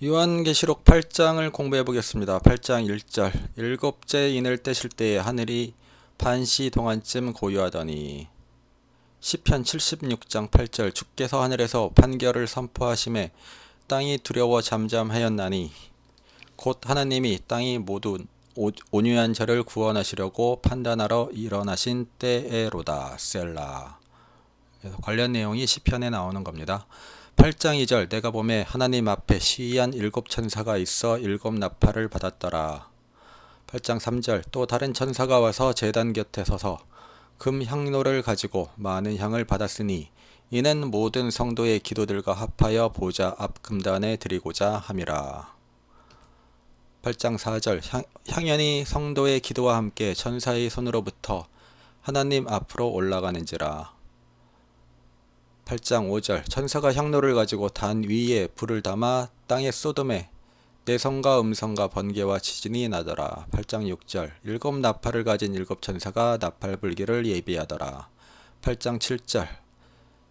요한계시록 8장을 공부해 보겠습니다. 8장 1절 일곱째 인을 떼실 때에 하늘이 반시 동안쯤 고요하더니. 시편 76장 8절 주께서 하늘에서 판결을 선포하심에 땅이 두려워 잠잠하였나니 곧 하나님이 땅이 모두 오- 온유한 자를 구원하시려고 판단하러 일어나신 때에로다. 셀라. 그래서 관련 내용이 시편에 나오는 겁니다. 8장 2절 내가 봄에 하나님 앞에 시위한 일곱 천사가 있어 일곱 나팔을 받았더라. 8장 3절 또 다른 천사가 와서 제단 곁에 서서 금 향로를 가지고 많은 향을 받았으니 이는 모든 성도의 기도들과 합하여 보좌 앞 금단에 드리고자 함이라. 8장 4절 향, 향연이 성도의 기도와 함께 천사의 손으로부터 하나님 앞으로 올라가는지라. 8장 5절 천사가 향로를 가지고 단 위에 불을 담아 땅의 소돔에 내성과 음성과 번개와 지진이 나더라. 8장 6절 일곱 나팔을 가진 일곱 천사가 나팔 불기를 예비하더라. 8장 7절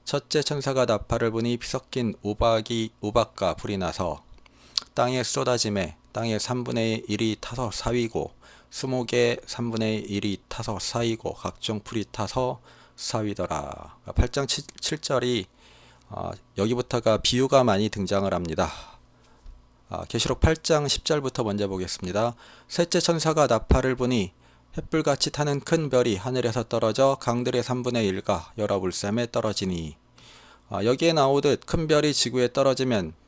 첫째 천사가 나팔을 부니 피섞인 우박이 우박과 불이 나서 땅에 쏟아짐에 땅의 3분의 1이 타서 사위고 수목의 3분의 1이 타서 사이고 각종 풀이 타서 사위더라. 8장 7, 절이 여기부터가 비유가 많이 등장을 합니다. 아, 계시록 8장 10절부터 먼저 보겠습니다. 셋째 천사가 나팔을 부니 횃불같이 타는 큰 별이 하늘에서 떨어져 강들의 3분의 1가 열화불샘에 떨어지니 아, 여기에 나오듯 큰 별이 지구에 떨어지면 아,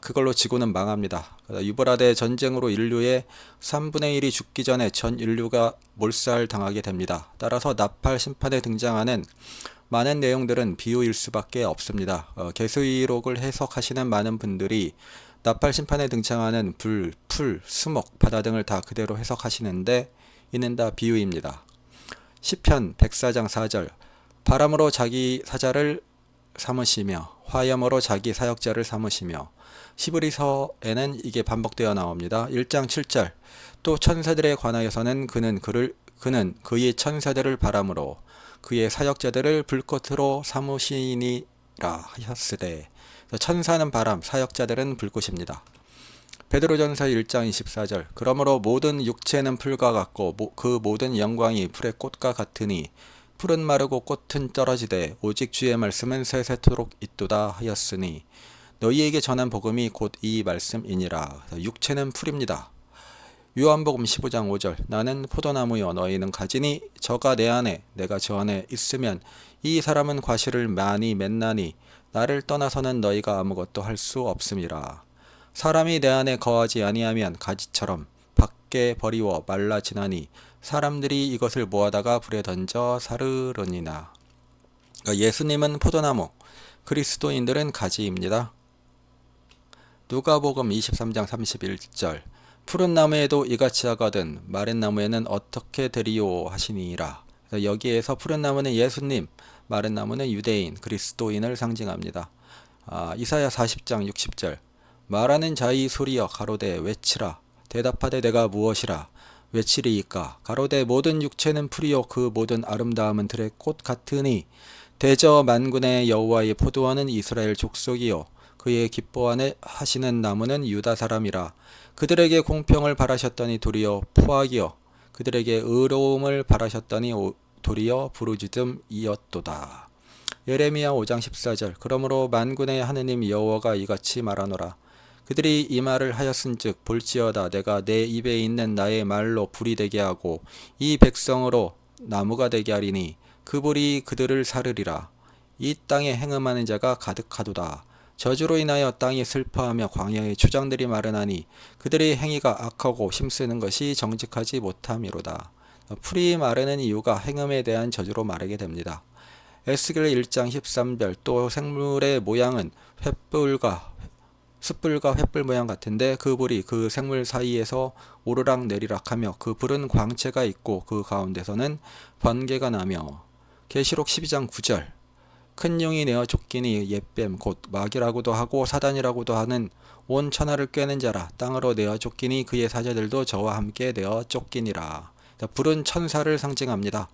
그걸로 지구는 망합니다. 유브라데 전쟁으로 인류의 3분의 1이 죽기 전에 전 인류가 몰살 당하게 됩니다. 따라서 나팔 심판에 등장하는 많은 내용들은 비유일 수밖에 없습니다. 어, 개수이록을 해석하시는 많은 분들이 나팔 심판에 등장하는 불, 풀, 수목, 바다 등을 다 그대로 해석하시는데 이는 다 비유입니다. 시편 104장 4절 바람으로 자기 사자를 삼으시며 화염으로 자기 사역자를 삼으시며 시브리서에는 이게 반복되어 나옵니다. 1장 7절 또 천사들에 관하여서는 그는 그를 그는 그의 천사들을 바람으로 그의 사역자들을 불꽃으로 삼으시니라 하셨으되 천사는 바람 사역자들은 불꽃입니다. 베드로전서 1장 24절 그러므로 모든 육체는 풀과 같고 모- 그 모든 영광이 풀의 꽃과 같으니 풀은 마르고 꽃은 떨어지되 오직 주의 말씀은 세세토록 있도다 하였으니 너희에게 전한 복음이 곧 이 말씀이니라 육체는 풀입니다. 요한복음 15장 5절 나는 포도나무여 너희는 가지니 저가 내 안에 내가 저 안에 있으면 이 사람은 과실을 많이 맺나니 나를 떠나서는 너희가 아무것도 할 수 없음이라 사람이 내 안에 거하지 아니하면 가지처럼 밖에 버리워 말라 지나니 사람들이 이것을 모아다가 불에 던져 사르르니나 그러니까 예수님은 포도나무 그리스도인들은 가지입니다. 누가복음 23장 31절. 푸른 나무에도 이같이 하거든 마른 나무에는 어떻게 되리요 하시니라. 여기에서 푸른 나무는 예수님, 마른 나무는 유대인, 그리스도인을 상징합니다. 아, 이사야 40장 60절. 말하는 자의 소리여 가로되 외치라. 대답하되 내가 무엇이라? 외치리이까? 가로되 모든 육체는 풀이요 그 모든 아름다움은 들의 꽃 같으니 대저 만군의 여호와의 포도원은 이스라엘 족속이요 그의 기뻐하네 하시는 나무는 유다 사람이라. 그들에게 공평을 바라셨더니 도리어 포악이요 그들에게 의로움을 바라셨더니 오- 도리어 부르짖음이었도다. 예레미야 5장 14절. 그러므로 만군의 하느님 여호와가 이같이 말하노라. 그들이 이 말을 하였은즉 볼지어다. 내가 내 입에 있는 나의 말로 불이 되게 하고 이 백성으로 나무가 되게 하리니 그 불이 그들을 사르리라. 이 땅에 행음하는 자가 가득하도다 저주로 인하여 땅이 슬퍼하며 광야의 초장들이 마르나니 그들의 행위가 악하고 힘쓰는 것이 정직하지 못함이로다. 풀이 마르는 이유가 행음에 대한 저주로 마르게 됩니다. 에스겔 1장 13절 또 생물의 모양은 횃불과 숯불과 횃불 모양 같은데 그 불이 그 생물 사이에서 오르락 내리락 하며 그 불은 광채가 있고 그 가운데서는 번개가 나며. 계시록 12장 9절 큰 용이 내어 쫓기니 옛뱀 곧 마귀라고도 하고 사단이라고도 하는 온 천하를 꿰는 자라 땅으로 내어 쫓기니 그의 사자들도 저와 함께 내어 쫓기니라 자, 불은 천사를 상징합니다.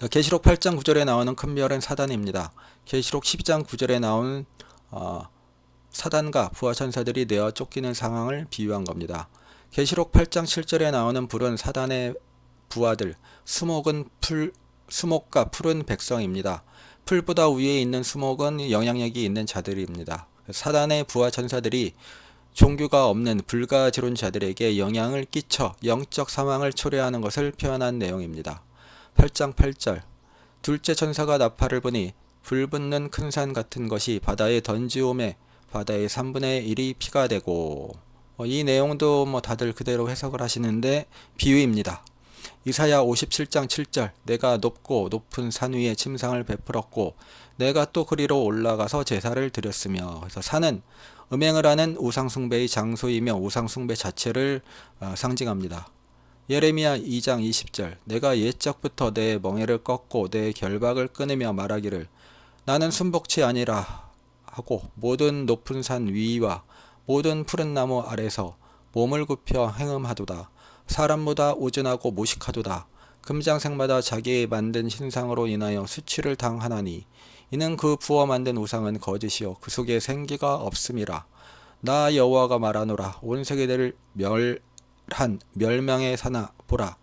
자, 계시록 8장 9절에 나오는 큰 별은 사단입니다. 계시록 12장 9절에 나오는 어, 사단과 부하 천사들이 내어 쫓기는 상황을 비유한 겁니다. 계시록 8장 7절에 나오는 불은 사단의 부하들, 수목은 풀 수목과 푸른 백성입니다. 풀보다 위에 있는 수목은 영향력이 있는 자들입니다. 사단의 부하 천사들이 종교가 없는 불가지론 자들에게 영향을 끼쳐 영적 사망을 초래하는 것을 표현한 내용입니다. 8장 8절 둘째 천사가 나팔을 보니 불붙는 큰 산 같은 것이 바다에 던지오매 바다의 3분의 1이 피가 되고 어, 이 내용도 뭐 다들 그대로 해석을 하시는데 비유입니다. 이사야 57장 7절 내가 높고 높은 산 위에 침상을 베풀었고 내가 또 그리로 올라가서 제사를 드렸으며 그래서 산은 음행을 하는 우상숭배의 장소이며 우상숭배 자체를 어, 상징합니다. 예레미야 2장 20절 내가 옛적부터 내 멍에를 꺾고 내 결박을 끊으며 말하기를 나는 순복치 아니라 하고 모든 높은 산 위와 모든 푸른 나무 아래서 몸을 굽혀 행음하도다 사람보다 오진하고 모식하도다. 금장색마다 자기 만든 신상으로 인하여 수치를 당하나니 이는 그 부어 만든 우상은 거짓이요. 그 속에 생기가 없음이라. 나 여호와가 말하노라. 온 세계를 멸한 멸망의 사나 보라.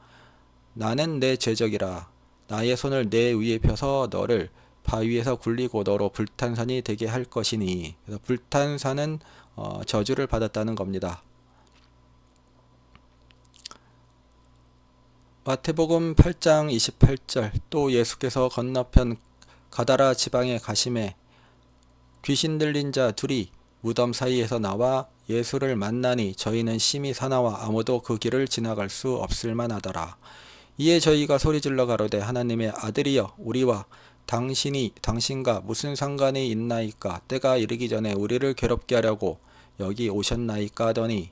나는 내 제적이라. 나의 손을 내 위에 펴서 너를 바위에서 굴리고 너로 불탄산이 되게 할 것이니. 그래서 불탄산은 어, 저주를 받았다는 겁니다. 마태복음 8장 28절 또 예수께서 건너편 가다라 지방에 가심에 귀신 들린 자 둘이 무덤 사이에서 나와 예수를 만나니 저희는 심히 사나와 아무도 그 길을 지나갈 수 없을 만하더라. 이에 저희가 소리질러 가로되 하나님의 아들이여 우리와 당신이 당신과 무슨 상관이 있나이까 때가 이르기 전에 우리를 괴롭게 하려고 여기 오셨나이까 하더니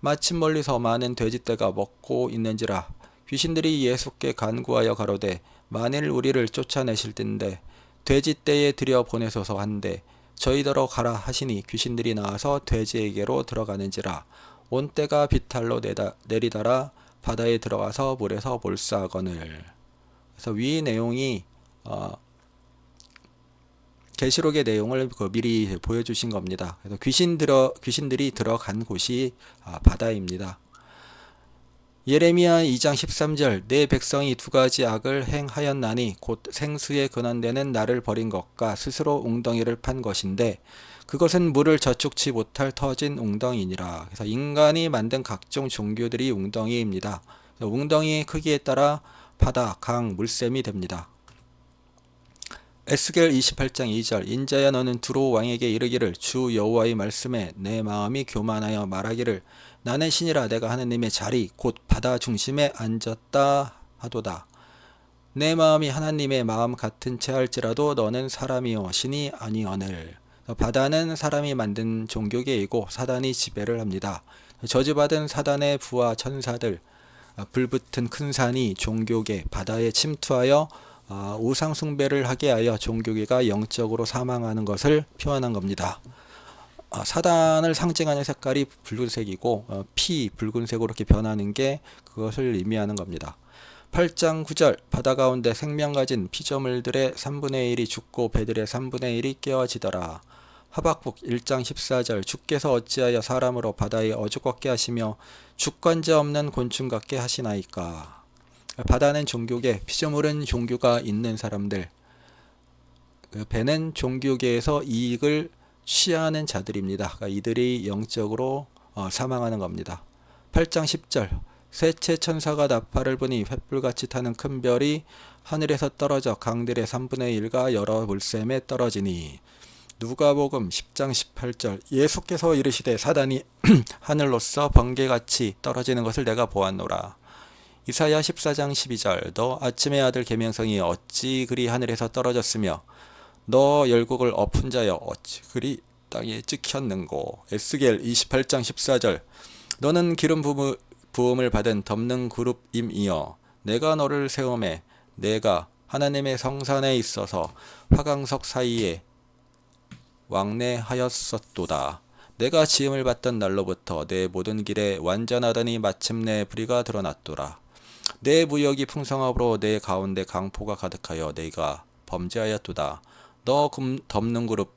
마침 멀리서 많은 돼지떼가 먹고 있는지라 귀신들이 예수께 간구하여 가로되 만일 우리를 쫓아내실 텐데 돼지 떼에 들여 보내소서 한데 저희더러 가라 하시니 귀신들이 나와서 돼지에게로 들어가는지라 온 때가 비탈로 내다, 내리다라 바다에 들어가서 물에서 몰사하거늘 그래서 위 내용이 어, 계시록의 내용을 그 미리 보여주신 겁니다. 그래서 귀신 들어 귀신들이 들어간 곳이 아, 바다입니다. 예레미야 2장 13절 내 백성이 두 가지 악을 행하였나니 곧 생수에 근원되는 나를 버린 것과 스스로 웅덩이를 판 것인데 그것은 물을 저축치 못할 터진 웅덩이니라. 그래서 인간이 만든 각종 종교들이 웅덩이입니다. 웅덩이의 크기에 따라 바다, 강, 물샘이 됩니다. 에스겔 28장 2절 인자야 너는 두로 왕에게 이르기를 주 여호와의 말씀에 내 마음이 교만하여 말하기를 나는 신이라 내가 하느님의 자리 곧 바다 중심에 앉았다 하도다. 내 마음이 하나님의 마음 같은 채 할지라도 너는 사람이요 신이 아니오늘. 바다는 사람이 만든 종교계이고 사단이 지배를 합니다. 저주받은 사단의 부하 천사들 불붙은 큰 산이 종교계 바다에 침투하여 아, 우상 숭배를 하게 하여 종교계가 영적으로 사망하는 것을 표현한 겁니다. 아, 사단을 상징하는 색깔이 붉은색이고 어, 피 붉은색으로 이렇게 변하는 게 그것을 의미하는 겁니다. 8장 9절 바다 가운데 생명 가진 피조물들의 3분의 1이 죽고 배들의 3분의 1이 깨어지더라. 하박국 1장 14절 주께서 어찌하여 사람으로 바다에 어죽겁게 하시며 주권자 없는 곤충 같게 하시나이까. 바다는 종교계, 피조물은 종교가 있는 사람들, 그 배는 종교계에서 이익을 취하는 자들입니다. 그러니까 이들이 영적으로 어, 사망하는 겁니다. 8장 10절 셋째 천사가 나팔을 보니 횃불같이 타는 큰 별이 하늘에서 떨어져 강들의 3분의 1가 여러 물샘에 떨어지니 누가복음 10장 18절 예수께서 이르시되 사단이 하늘로서 번개같이 떨어지는 것을 내가 보았노라. 이사야 14장 12절 너 아침의 아들 계명성이 어찌 그리 하늘에서 떨어졌으며 너 열국을 엎은 자여 어찌 그리 땅에 찍혔는고 에스겔 28장 14절 너는 기름 부음을 받은 덮는 그룹임이여 내가 너를 세움에 내가 하나님의 성산에 있어서 화강석 사이에 왕래하였었도다. 내가 지음을 받던 날로부터 내 모든 길에 완전하더니 마침내 불의가 드러났도다. 내 무역이 풍성함으로 내 가운데 강포가 가득하여 내가 범죄하였도다. 너 금, 덮는 그룹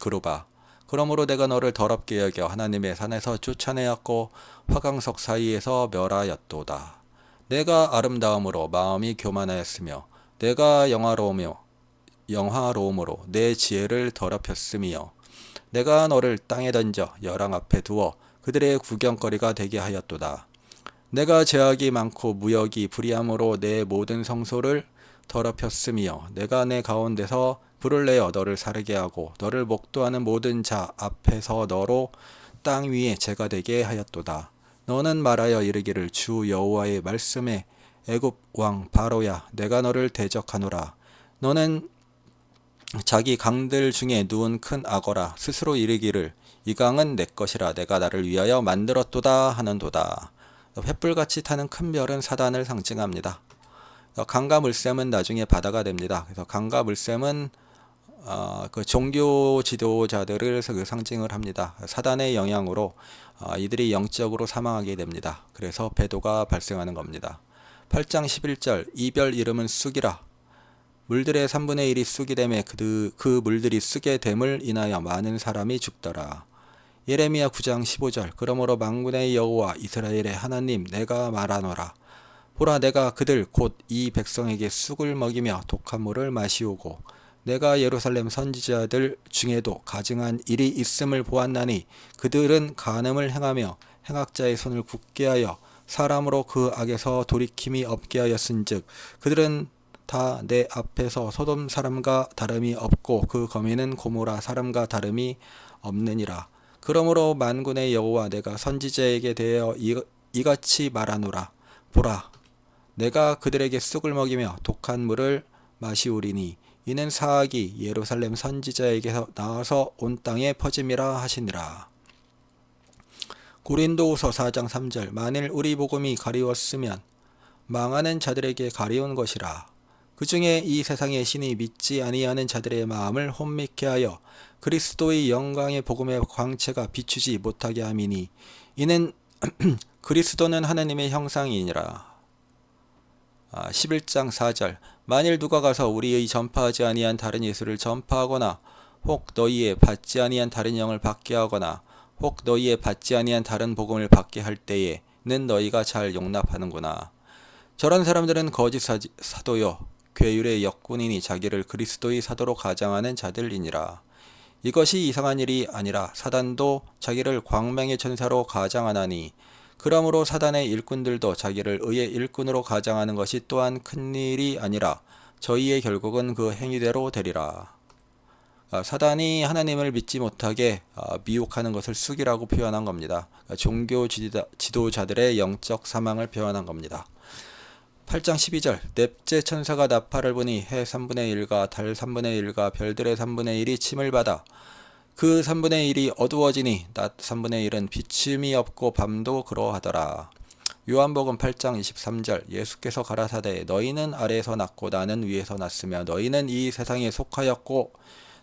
그룹아 그러므로 내가 너를 더럽게 여겨 하나님의 산에서 쫓아내었고 화강석 사이에서 멸하였도다. 내가 아름다움으로 마음이 교만하였으며 내가 영화로우며 영화로움으로 내 지혜를 더럽혔으며 내가 너를 땅에 던져 열왕 앞에 두어 그들의 구경거리가 되게 하였도다. 내가 죄악이 많고 무역이 불의함으로 내 모든 성소를 더럽혔으며 내가 내 가운데서 불을 내어 너를 사르게 하고 너를 목도하는 모든 자 앞에서 너로 땅 위에 죄가 되게 하였도다. 너는 말하여 이르기를 주 여호와의 말씀에 애굽 왕 바로야 내가 너를 대적하노라. 너는 자기 강들 중에 누운 큰 악어라 스스로 이르기를 이 강은 내 것이라 내가 나를 위하여 만들었도다 하는도다. 횃불같이 타는 큰 별은 사단을 상징합니다. 강과 물샘은 나중에 바다가 됩니다. 그래서 강과 물샘은 어, 그 종교 지도자들을 그 상징을 합니다. 사단의 영향으로 어, 이들이 영적으로 사망하게 됩니다. 그래서 배도가 발생하는 겁니다. 8장 11절 이별 이름은 쑥이라 물들의 3분의 1이 쑥이 되매 그, 그 물들이 쑥게 됨을 인하여 많은 사람이 죽더라. 예레미야 9장 15절 그러므로 망군의 여호와 이스라엘의 하나님 내가 말하노라 보라 내가 그들 곧 이 백성에게 쑥을 먹이며 독한 물을 마시오고 내가 예루살렘 선지자들 중에도 가증한 일이 있음을 보았나니 그들은 간음을 행하며 행악자의 손을 굳게 하여 사람으로 그 악에서 돌이킴이 없게 하였은즉 그들은 다 내 앞에서 소돔 사람과 다름이 없고 그 거미는 고모라 사람과 다름이 없느니라. 그러므로 만군의 여호와 내가 선지자에게 대하여 이같이 말하노라. 보라 내가 그들에게 쑥을 먹이며 독한 물을 마시우리니 이는 사악이 예루살렘 선지자에게서 나와서 온 땅에 퍼짐이라 하시니라. 고린도후서 4장 3절 만일 우리 복음이 가리웠으면 망하는 자들에게 가리운 것이라. 그 중에 이 세상의 신이 믿지 아니하는 자들의 마음을 혼미케 하여 그리스도의 영광의 복음의 광채가 비추지 못하게 함이니 이는 그리스도는 하나님의 형상이니라. 11장 아, 4절 만일 누가 가서 우리의 전파하지 아니한 다른 예수를 전파하거나 혹 너희의 받지 아니한 다른 영을 받게 하거나 혹 너희의 받지 아니한 다른 복음을 받게 할 때에는 너희가 잘 용납하는구나. 저런 사람들은 거짓 사도요 괴율의 역군이니 자기를 그리스도의 사도로 가장하는 자들이니라. 이것이 이상한 일이 아니라 사단도 자기를 광명의 천사로 가장하나니 그러므로 사단의 일꾼들도 자기를 의의 일꾼으로 가장하는 것이 또한 큰일이 아니라 저희의 결국은 그 행위대로 되리라. 아, 사단이 하나님을 믿지 못하게 아, 미혹하는 것을 쑥이라고 표현한 겁니다. 그러니까 종교 지도자들의 영적 사망을 표현한 겁니다. 8장 12절 넷째 천사가 나팔을 보니 해 3분의 1과 달 3분의 1과 별들의 3분의 1이 침을 받아 그 3분의 1이 어두워지니 낮 3분의 1은 비침이 없고 밤도 그러하더라. 요한복음 8장 23절 예수께서 가라사대 너희는 아래에서 났고 나는 위에서 났으며 너희는 이 세상에 속하였고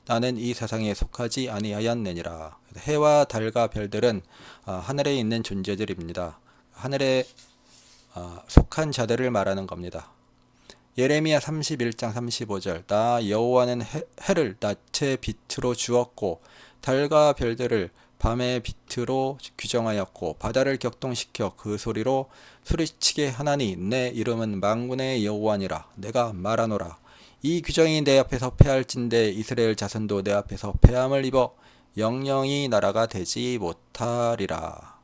나는 이 세상에 속하지 아니하였느니라. 해와 달과 별들은 아, 하늘에 있는 존재들입니다. 하늘에 아, 속한 자들을 말하는 겁니다. 예레미야 31장 35절 나 여호와는 해 를 낮의 빛으로 주었고 달과 별들을 밤의 빛으로 규정하였고 바다를 격동시켜 그 소리로 소리치게 하나니 내 이름은 망군의 여호와니라. 내가 말하노라. 이 규정이 내 앞에서 패할진대 이스라엘 자손도 내 앞에서 패함을 입어 영영이 나라가 되지 못하리라.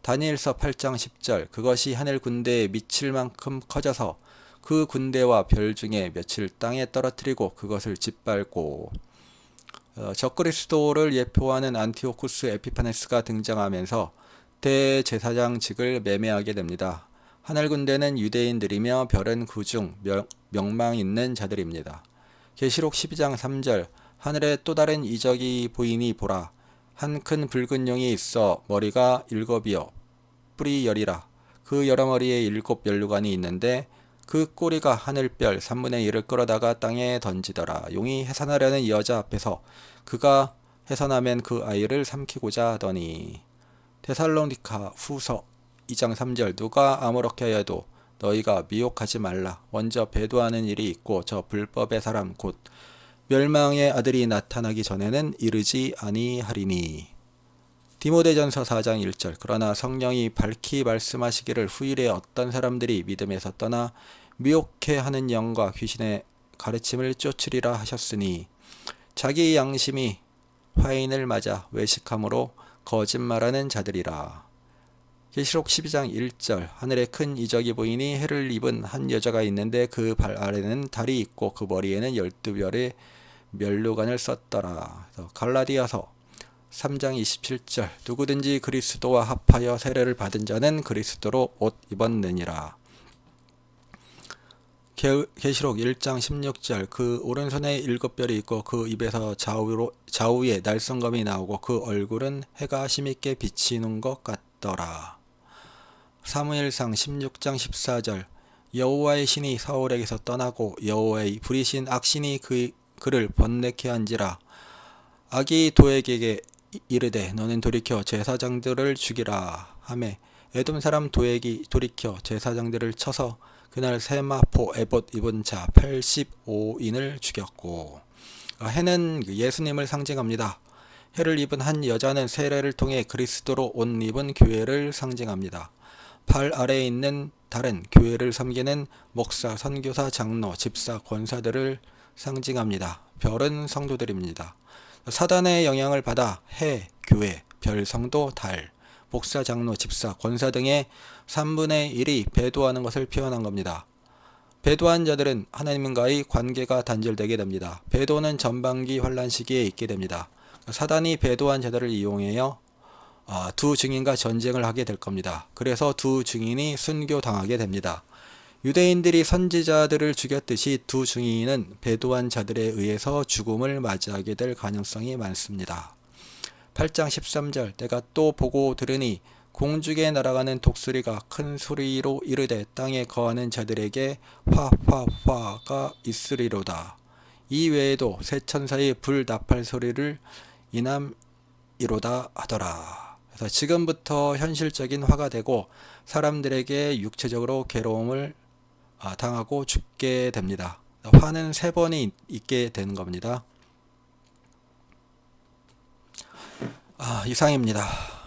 다니엘서 8장 10절 그것이 하늘 군대에 미칠 만큼 커져서 그 군대와 별 중에 며칠 땅에 떨어뜨리고 그것을 짓밟고 어, 적그리스도를 예표하는 안티오쿠스 에피파네스가 등장하면서 대제사장직을 매매하게 됩니다. 하늘 군대는 유대인들이며 별은 그중 명망 있는 자들입니다. 계시록 12장 3절 하늘에 또 다른 이적이 보이니 보라 한 큰 붉은 용이 있어 머리가 일곱이요 뿔이 열이라 그 여러 머리에 일곱 연류관이 있는데 그 꼬리가 하늘별 3분의 1을 끌어다가 땅에 던지더라. 용이 해산하려는 여자 앞에서 그가 해산하면 그 아이를 삼키고자 하더니 데살로니카 후서 2장 3절 누가 아무렇게 하여도 너희가 미혹하지 말라. 먼저 배도하는 일이 있고 저 불법의 사람 곧 멸망의 아들이 나타나기 전에는 이르지 아니하리니 디모데전서 4장 1절. 그러나 성령이 밝히 말씀하시기를 후일에 어떤 사람들이 믿음에서 떠나 미혹해 하는 영과 귀신의 가르침을 쫓으리라 하셨으니 자기 양심이 화인을 맞아 외식함으로 거짓말하는 자들이라. 계시록 12장 1절. 하늘에 큰 이적이 보이니 해를 입은 한 여자가 있는데 그 발 아래는 달이 있고 그 머리에는 열두 별의 멸류관을 썼더라. 갈라디아서 3장 27절 누구든지 그리스도와 합하여 세례를 받은 자는 그리스도로 옷 입었느니라. 게- 계시록 1장 16절 그 오른손에 일곱 별이 있고 그 입에서 좌우로 좌우에 날성검이 나오고 그 얼굴은 해가 힘있게 비치는 것 같더라. 사무엘상 16장 14절 여호와의 신이 사울에게서 떠나고 여호와의 부리신 악신이 그 그를 번뇌케 한지라 악이 도에게게 이르되 너는 돌이켜 제사장들을 죽이라 하매 에돔 사람 도액이 돌이켜 제사장들을 쳐서 그날 세마포 에봇 입은 자 85인을 죽였고 아, 해는 그 예수님을 상징합니다. 해를 입은 한 여자는 세례를 통해 그리스도로 옷 입은 교회를 상징합니다. 발 아래에 있는 달은 교회를 섬기는 목사, 선교사, 장로, 집사, 권사들을 상징합니다. 별은 성도들입니다. 사단의 영향을 받아 해, 교회, 별, 성도, 달, 목사, 장로, 집사, 권사 등의 3분의 1이 배도하는 것을 표현한 겁니다. 배도한 자들은 하나님과의 관계가 단절되게 됩니다. 배도는 전반기 환란 시기에 있게 됩니다. 사단이 배도한 자들을 이용하여 아, 두 증인과 전쟁을 하게 될 겁니다. 그래서 두 증인이 순교당하게 됩니다. 유대인들이 선지자들을 죽였듯이 두 증인은 배도한 자들에 의해서 죽음을 맞이하게 될 가능성이 많습니다. 8장 13절 내가 또 보고 들으니 공중에 날아가는 독수리가 큰 소리로 이르되 땅에 거하는 자들에게 화화화가 있으리로다. 이 외에도 새 천사의 불 나팔 소리를 이남이로다 하더라. 그래서 지금부터 현실적인 화가 되고 사람들에게 육체적으로 괴로움을 아, 당하고 죽게 됩니다. 화는 세 번이 있게 되는 겁니다. 아, 이상입니다.